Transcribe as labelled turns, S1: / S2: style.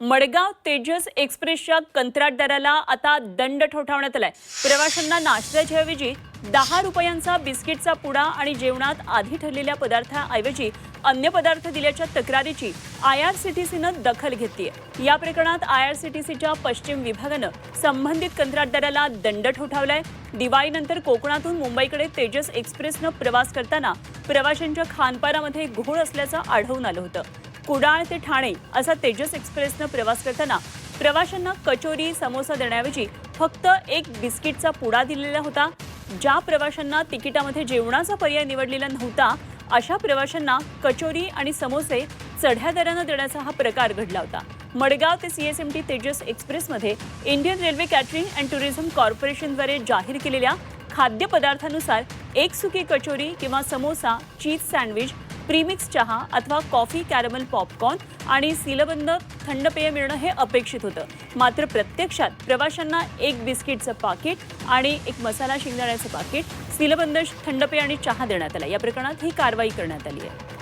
S1: मडगाव तेजस एक्सप्रेसच्या कंत्राटदाराला आता दंड ठोठावण्यात आलाय. प्रवाशांना नाश्त्याच्या ऐवजी दहा रुपयांचा बिस्किटचा पुडा आणि जेवणात आधी ठरलेल्या पदार्थाऐवजी अन्य पदार्थ दिल्याच्या तक्रारीची आय आर सी टी सीनं दखल घेतलीय. या प्रकरणात आय आर सी टी सीच्या पश्चिम विभागानं संबंधित कंत्राटदाराला दंड ठोठावलाय. दिवाळीनंतर कोकणातून मुंबईकडे तेजस एक्सप्रेसनं प्रवास करताना प्रवाशांच्या खानपानामध्ये घोळ असल्याचं आढळून आलं होतं. कुडाळ ते ठाणे असा तेजस एक्सप्रेसनं प्रवास करताना प्रवाशांना कचोरी समोसा देण्याऐवजी फक्त एक बिस्किटचा पुडा दिलेला होता ज्या प्रवाशांना तिकिटामध्ये जेवणाचा पर्याय निवडलेला नव्हता अशा प्रवाशांना कचोरी आणि समोसे चढ्या दरानं देण्याचा हा प्रकार घडला होता. मडगाव ते CSMT Tejas एक्सप्रेसमध्ये Indian railway catering and tourism कॉर्पोरेशनद्वारे जाहीर केलेल्या खाद्यपदार्थानुसार एक सुकी कचोरी किंवा समोसा चीज सँडविच प्रीमिक्स चहा अथवा कॉफी कॅरमल पॉपकॉर्न आणि सीलबंद थंड पेय मिळणं हे अपेक्षित होतं. मात्र प्रत्यक्षात प्रवाशांना एक बिस्किटचं पाकिट आणि एक मसाला शिंगदाण्याचं पाकिट सीलबंद थंड पेय आणि चहा देण्यात आला. या प्रकरणात ही कारवाई करण्यात आली आहे.